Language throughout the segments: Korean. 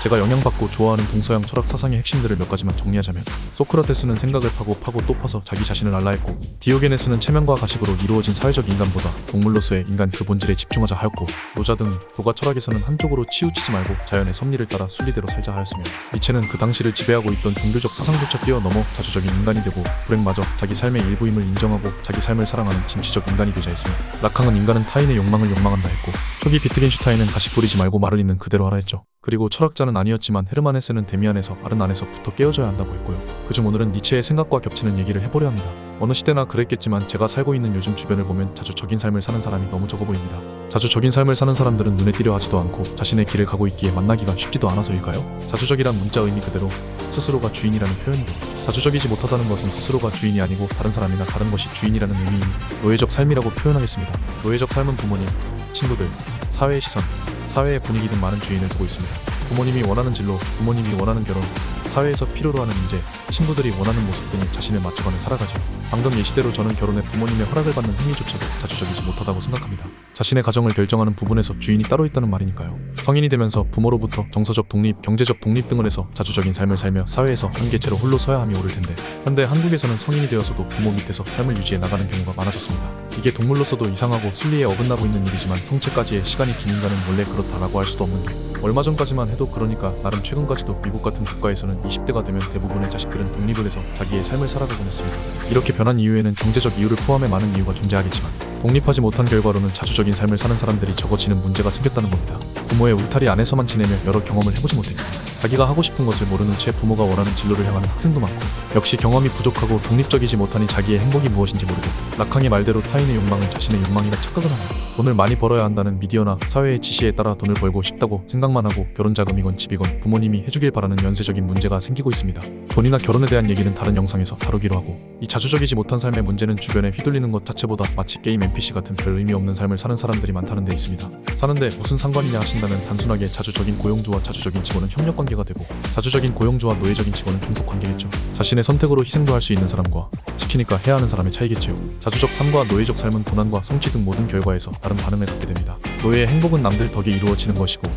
제가 영향받고 좋아하는 동서양 철학 사상의 핵심들을 몇 가지만 정리하자면 소크라테스는 생각을 파고 파고 또 파서 자기 자신을 알라했고 디오게네스는 체면과 가식으로 이루어진 사회적 인간보다 동물로서의 인간 그 본질에 집중하자 하였고 노자 등 도가 철학에서는 한쪽으로 치우치지 말고 자연의 섭리를 따라 순리대로 살자 하였으며 니체는 그 당시를 지배하고 있던 종교적 사상조차 뛰어넘어 자주적인 인간이 되고 불행마저 자기 삶의 일부임을 인정하고 자기 삶을 사랑하는 진취적 인간이 되자 했으며 락항은 인간은 타인의 욕망을 욕망한다 했고 초기 비트겐슈타인은 가식 부리지 말고 말을 있는 그대로 하라 했죠. 그리고 철학자는 아니었지만 헤르만 헤세는 데미안에서 아른 안에서부터 깨어져야 한다고 했고요. 그중 오늘은 니체의 생각과 겹치는 얘기를 해보려 합니다. 어느 시대나 그랬겠지만 제가 살고 있는 요즘 주변을 보면 자주 적인 삶을 사는 사람이 너무 적어 보입니다. 자주 적인 삶을 사는 사람들은 눈에 띄려 하지도 않고 자신의 길을 가고 있기에 만나기가 쉽지도 않아서일까요? 자주적이란 문자 의미 그대로 스스로가 주인이라는 표현이고 자주적이지 못하다는 것은 스스로가 주인이 아니고 다른 사람이나 다른 것이 주인이라는 의미이니 노예적 삶이라고 표현하겠습니다. 노예적 삶은 부모님, 친구들, 사회의 시선, 사회의 분위기 등 많은 주인을 두고 있습니다. 부모님이 원하는 진로, 부모님이 원하는 결혼, 사회에서 필요로 하는 문제, 친구들이 원하는 모습 등에 자신을 맞춰가는 살아가죠. 방금 예시대로 저는 결혼에 부모님의 허락을 받는 행위조차도 자주적이지 못하다고 생각합니다. 자신의 가정을 결정하는 부분에서 주인이 따로 있다는 말이니까요. 성인이 되면서 부모로부터 정서적 독립, 경제적 독립 등을 해서 자주적인 삶을 살며 사회에서 한 개체로 홀로 서야 함이 옳을 텐데 현대 한국에서는 성인이 되어서도 부모 밑에서 삶을 유지해 나가는 경우가 많아졌습니다. 이게 동물로서도 이상하고 순리에 어긋나고 있는 일이지만 성체까지의 시간이 긴 인간은 원래 그렇다라고 할 수도 없는 게 얼마 전까지만 해도 그러니까 나름 최근까지도 미국 같은 국가에서는 20대가 되면 대부분의 자식들 은 독립을 해서 자기의 삶을 살아가곤 했습니다. 이렇게 변한 이유에는 경제적 이유를 포함해 많은 이유가 존재하겠지만 독립하지 못한 결과로는 자주적인 삶을 사는 사람들이 적어지는 문제가 생겼다는 겁니다. 부모의 울타리 안에서만 지내며 여러 경험을 해보지 못했고 자기가 하고 싶은 것을 모르는 채 부모가 원하는 진로를 향하는 학생도 많고 역시 경험이 부족하고 독립적이지 못하니 자기의 행복이 무엇인지 모르고 낙항의 말대로 타인의 욕망을 자신의 욕망이라 착각을 하는 돈을 많이 벌어야 한다는 미디어나 사회의 지시에 따라 돈을 벌고 싶다고 생각만 하고 결혼 자금이건 집이건 부모님이 해주길 바라는 연쇄적인 문제가 생기고 있습니다. 돈이나 결혼에 대한 얘기는 다른 영상에서 다루기로 하고 이 자주적이지 못한 삶의 문제는 주변에 휘둘리는 것 자체보다 마치 게임 NPC 같은 별 의미 없는 삶을 사는 사람들이 많다는 데 있습니다. 사는데 무슨 상관이냐 하 신다면 단순하게 자주적인 고용주와 자주적인 직원은 협력 관계가 되고 자주적인 고용주와 노예적인 직원은 종속 관계겠죠. 자신의 선택으로 희생도 할 수 있는 사람과 시키니까 해야 하는 사람의 차이겠지요. 자주적 삶과 노예적 삶은 고난과 성취 등 모든 결과에서 다른 반응을 갖게 됩니다. 노예의 행복은 남들 덕에 이루어지는 것이고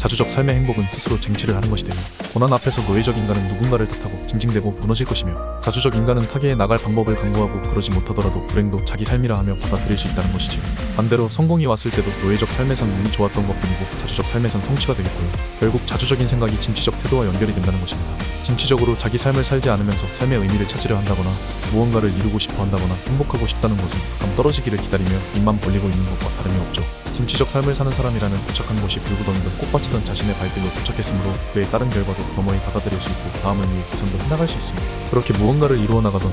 자주적 삶의 행복은 스스로 쟁취를 하는 것이 되며 고난 앞에서 노예적 인간은 누군가를 탓하고 징징대고 무너질 것이며 자주적 인간은 타계에 나갈 방법을 강구하고 그러지 못하더라도 불행도 자기 삶이라 하며 받아들일 수 있다는 것이지요. 반대로 성공이 왔을 때도 노예적 삶에선 운이 좋았던 것뿐이고 자주적 삶에선 성취가 되겠고요. 결국 자주적인 생각이 진취적 태도와 연결이 된다는 것입니다. 진취적으로 자기 삶을 살지 않으면서 삶의 의미를 찾으려 한다거나 무언가를 이루고 싶어 한다거나 행복하고 싶다는 것은 감 떨어지기를 기다리며 입만 벌리고 있는 것과 다름이 없죠. 진취적 삶을 사는 사람이라는 도착한 곳이 듯 꽃받 치던 자신의 발길로 도착했으므로 그의 다른 결과도 겸허히 받아들일 수 있고 다음을 위해 개선도 해나갈 수 있습니다. 그렇게 무언가를 이루어 나가던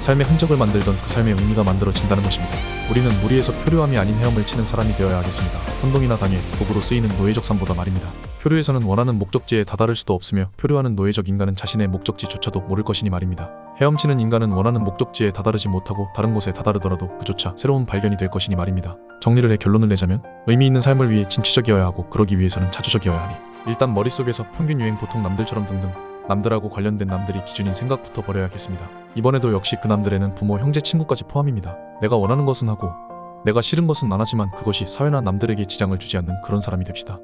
삶의 흔적을 만들던 그 삶의 의미가 만들어진다는 것입니다. 우리는 무리에서 표류함이 아닌 헤엄을 치는 사람이 되어야 하겠습니다. 혼동이나 당해 도구로 쓰이는 노예적 삶보다 말입니다. 표류에서는 원하는 목적지에 다다를 수도 없으며 표류하는 노예적 인간은 자신의 목적지조차도 모를 것이니 말입니다. 헤엄치는 인간은 원하는 목적지에 다다르지 못하고 다른 곳에 다다르더라도 그조차 새로운 발견이 될 것이니 말입니다. 정리를 해 결론을 내자면 의미 있는 삶을 위해 진취적이어야 하고 그러기 위해서는 자주적이어야 하니 일단 머릿속에서 평균 유행 보통 남들처럼 등등 남들하고 관련된 남들이 기준인 생각부터 버려야겠습니다. 이번에도 역시 그 남들에는 부모, 형제, 친구까지 포함입니다. 내가 원하는 것은 하고 내가 싫은 것은 안 하지만 그것이 사회나 남들에게 지장을 주지 않는 그런 사람이 됩시다.